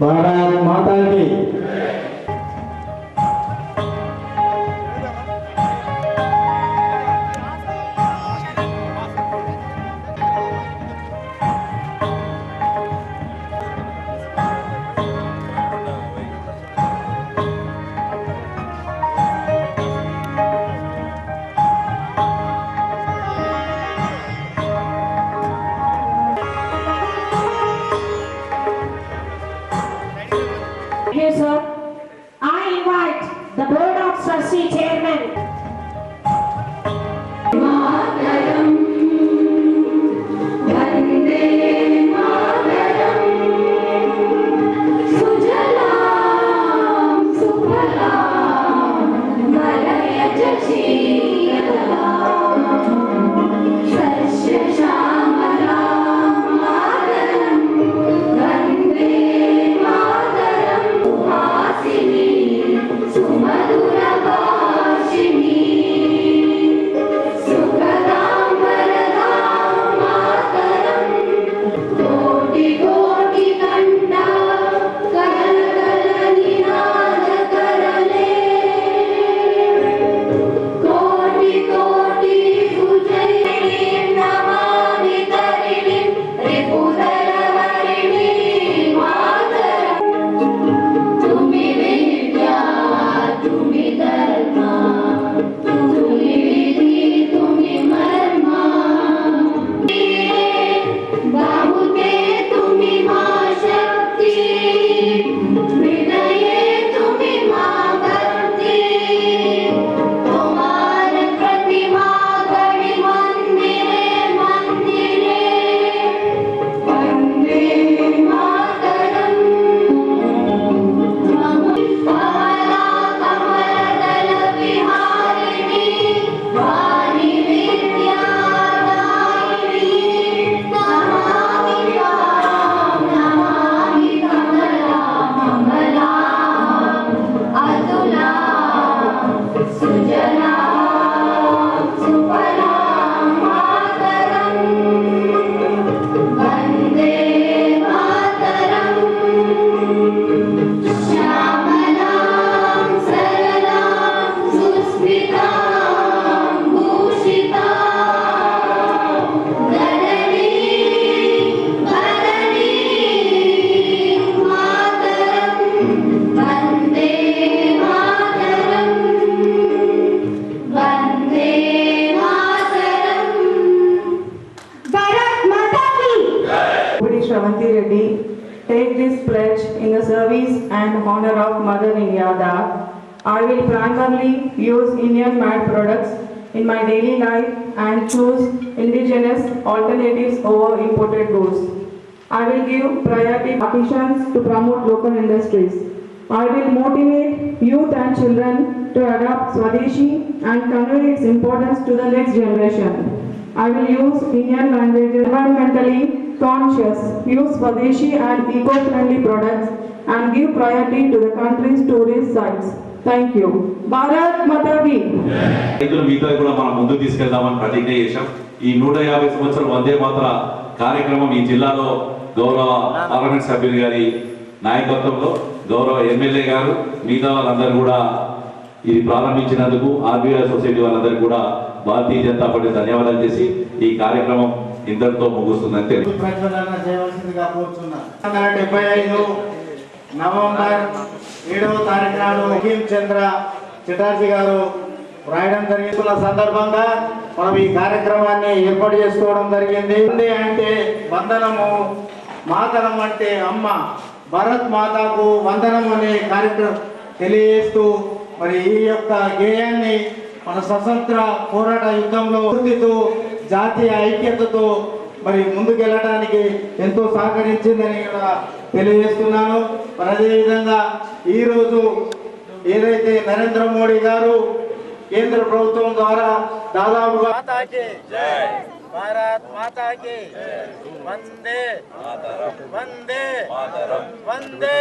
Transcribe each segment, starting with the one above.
భారత్ మాతాకి I will primarily use Indian made products in my daily life and choose indigenous alternatives over imported goods. I will give priority petitions to promote local industries. I will motivate youth and children to adopt Swadeshi and convey its importance to the next generation. I will use Indian language environmentally conscious, use Swadeshi and eco-friendly products and give priority to the country's tourist sites. You. Bharat Mata Ki. రైతులు మీతో కూడా మనం ముందు తీసుకెళ్దామని ప్రతిజ్ఞ చేశాం ఈ నూట యాభై సంవత్సరాల వందే మాత్ర కార్యక్రమం ఈ జిల్లాలో గౌరవ పార్లమెంట్ సభ్యులు గారి నాయకత్వంలో గౌరవ ఎమ్మెల్యే గారు మిగతా వాళ్ళందరూ కూడా ఇది ప్రారంభించినందుకు ఆర్బీఐ సొసైటీ వాళ్ళందరూ కూడా భారతీయ జనతా పార్టీ ధన్యవాదాలు చేసి ఈ కార్యక్రమం ఇంతటితో ముగుస్తుందని తెలియదు నవంబర్ ఏడవ తారీఖు నాడు ముఖీం చంద్ర చిటార్జీ గారు రాయడం జరిగిన సందర్భంగా మనం ఈ కార్యక్రమాన్ని ఏర్పాటు చేసుకోవడం జరిగింది. అంటే వందనము మాతరం అంటే అమ్మ భరత్ మాతాకు వందనం అనే కార్యక్రమం తెలియజేస్తూ మరి ఈ యొక్క గేయాన్ని మన స్వతంత్ర పోరాట యుద్ధంలో పూర్తితో జాతీయ ఐక్యతతో మరి ముందుకెళ్ళడానికి ఎంతో సహకరించిందని కూడా తెలియజేస్తున్నాను. మరి అదేవిధంగా ఈరోజు ఏదైతే నరేంద్ర మోడీ గారు కేంద్ర ప్రభుత్వం ద్వారా దాదాపుగా భారత్ మాతాకి వందే వందే వందే.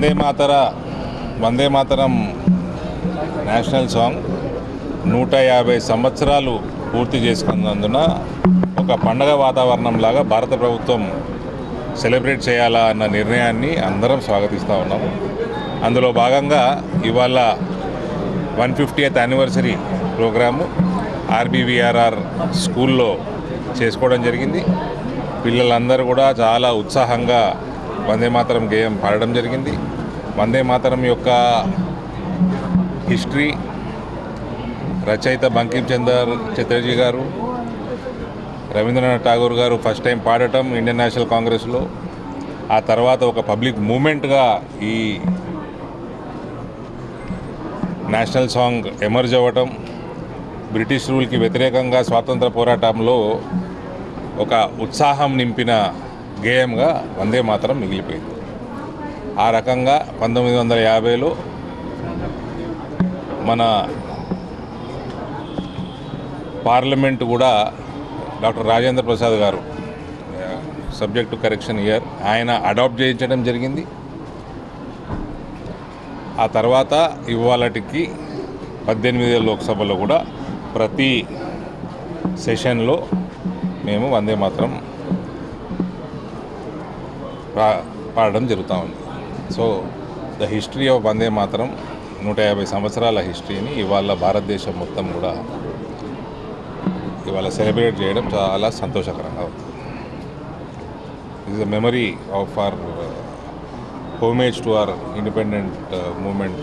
వందే మాతర వందే మాతరం నేషనల్ సాంగ్ నూట యాభై సంవత్సరాలు పూర్తి చేసుకున్నందున ఒక పండగ వాతావరణంలాగా భారత ప్రభుత్వం సెలబ్రేట్ చేయాలా అన్న నిర్ణయాన్ని అందరం స్వాగతిస్తూ ఉన్నాము. అందులో భాగంగా ఇవాళ one fiftieth anniversary programme RBVRR స్కూల్లో చేసుకోవడం జరిగింది. పిల్లలందరూ కూడా చాలా ఉత్సాహంగా వందే మాతరం గేయం పాడడం జరిగింది. వందే మాతరం యొక్క హిస్టరీ రచయిత బంకిం చందర్ చటర్జీ గారు రవీంద్రనాథ్ ఠాగూర్ గారు ఫస్ట్ టైం పాడటం ఇండియన్ నేషనల్ కాంగ్రెస్లో. ఆ తర్వాత ఒక పబ్లిక్ మూమెంట్గా ఈ నేషనల్ సాంగ్ ఎమర్జ్ అవ్వటం బ్రిటిష్ రూల్కి వ్యతిరేకంగా స్వాతంత్ర పోరాటంలో ఒక ఉత్సాహం నింపిన గేయంగా వందే మాత్రం మిగిలిపోయింది. ఆ రకంగా పంతొమ్మిది వందల యాభైలో మన పార్లమెంట్ కూడా డాక్టర్ రాజేంద్ర ప్రసాద్ గారు సబ్జెక్టు కరెక్షన్ ఇయర్ ఆయన అడాప్ట్ చేయించడం జరిగింది. ఆ తర్వాత ఇవాళటికి పద్దెనిమిది లోక్సభలో కూడా ప్రతి సెషన్లో మేము వందే మాత్రం పా పాడడం జరుగుతూ ఉంది. So the history of Vande Mataram నూట యాభై సంవత్సరాల హిస్టరీని ఇవాళ భారతదేశం మొత్తం కూడా ఇవాళ సెలబ్రేట్ చేయడం చాలా సంతోషకరంగా ఉంది. Is a memory of our homage to our independent movement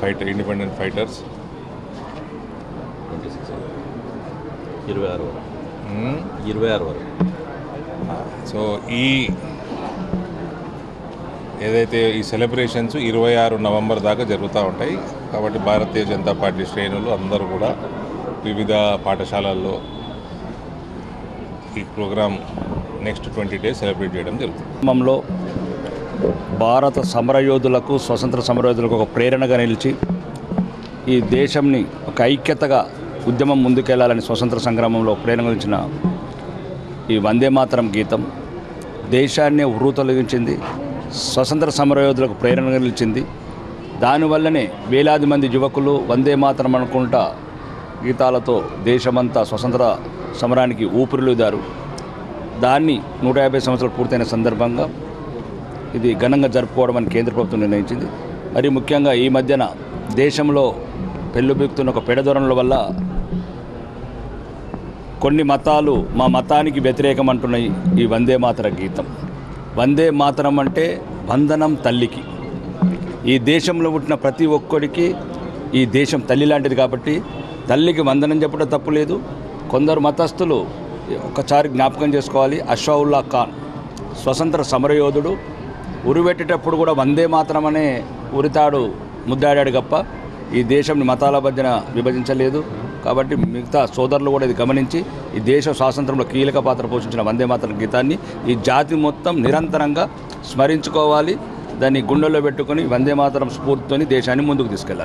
fight independent fighters ఇరవై ఆరు వరకు. ఇరవై ఆరు వరకు. సో ఈ ఏదైతే ఈ సెలబ్రేషన్స్ ఇరవై ఆరు నవంబర్ దాకా జరుగుతూ ఉంటాయి కాబట్టి భారతీయ జనతా పార్టీ శ్రేణులు అందరూ కూడా వివిధ పాఠశాలల్లో ఈ programme next twenty days celebrate చేయడం జరుగుతుంది. గ్రామంలో భారత సమరయోధులకు స్వతంత్ర సమరయోధులకు ఒక ప్రేరణగా నిలిచి ఈ దేశంని ఒక ఐక్యతగా ఉద్యమం ముందుకెళ్ళాలని స్వతంత్ర సంగ్రామంలో ప్రేరణ నిలిచిన ఈ వందే మాతరం గీతం దేశాన్ని ఉర్రూతొలగించింది స్వతంత్ర సమరయోధులకు ప్రేరణ నిలిచింది. దానివల్లనే వేలాది మంది యువకులు వందే మాత్రం అనుకుంటా గీతాలతో దేశమంతా స్వతంత్ర సమరానికి ఊపిరిలుదారు. దాన్ని నూట యాభై సంవత్సరాలు పూర్తయిన సందర్భంగా ఇది ఘనంగా జరుపుకోవడం అని కేంద్ర ప్రభుత్వం నిర్ణయించింది. మరి ముఖ్యంగా ఈ మధ్యన దేశంలో పెళ్ళుబిక్తున్న ఒక పెడదొరల వల్ల కొన్ని మతాలు మా మతానికి వ్యతిరేకం అంటున్నాయి ఈ వందే మాతర గీతం. వందే మాతరం అంటే వందనం తల్లికి. ఈ దేశంలో పుట్టిన ప్రతి ఒక్కడికి ఈ దేశం తల్లి లాంటిది కాబట్టి తల్లికి వందనం చెప్పడం తప్పు లేదు. కొందరు మతస్థులు ఒకసారి జ్ఞాపకం చేసుకోవాలి. అషావుల్లా ఖాన్ స్వతంత్ర సమరయోధుడు. ఉరిపెట్టేటప్పుడు కూడా వందే మాత్రమనే ఉరితాడు ముద్దాడాడు గప్ప. ఈ దేశంని మతాల మధ్యన విభజించలేదు. కాబట్టి మిగతా సోదరులు కూడా ఇది గమనించి ఈ దేశ స్వాతంత్రంలో కీలక పాత్ర పోషించిన వందే మాతరం గీతాన్ని ఈ జాతి మొత్తం నిరంతరంగా స్మరించుకోవాలి. దాన్ని గుండెల్లో పెట్టుకొని వందే మాతరం స్ఫూర్తితోని దేశాన్ని ముందుకు తీసుకెళ్ళాలి.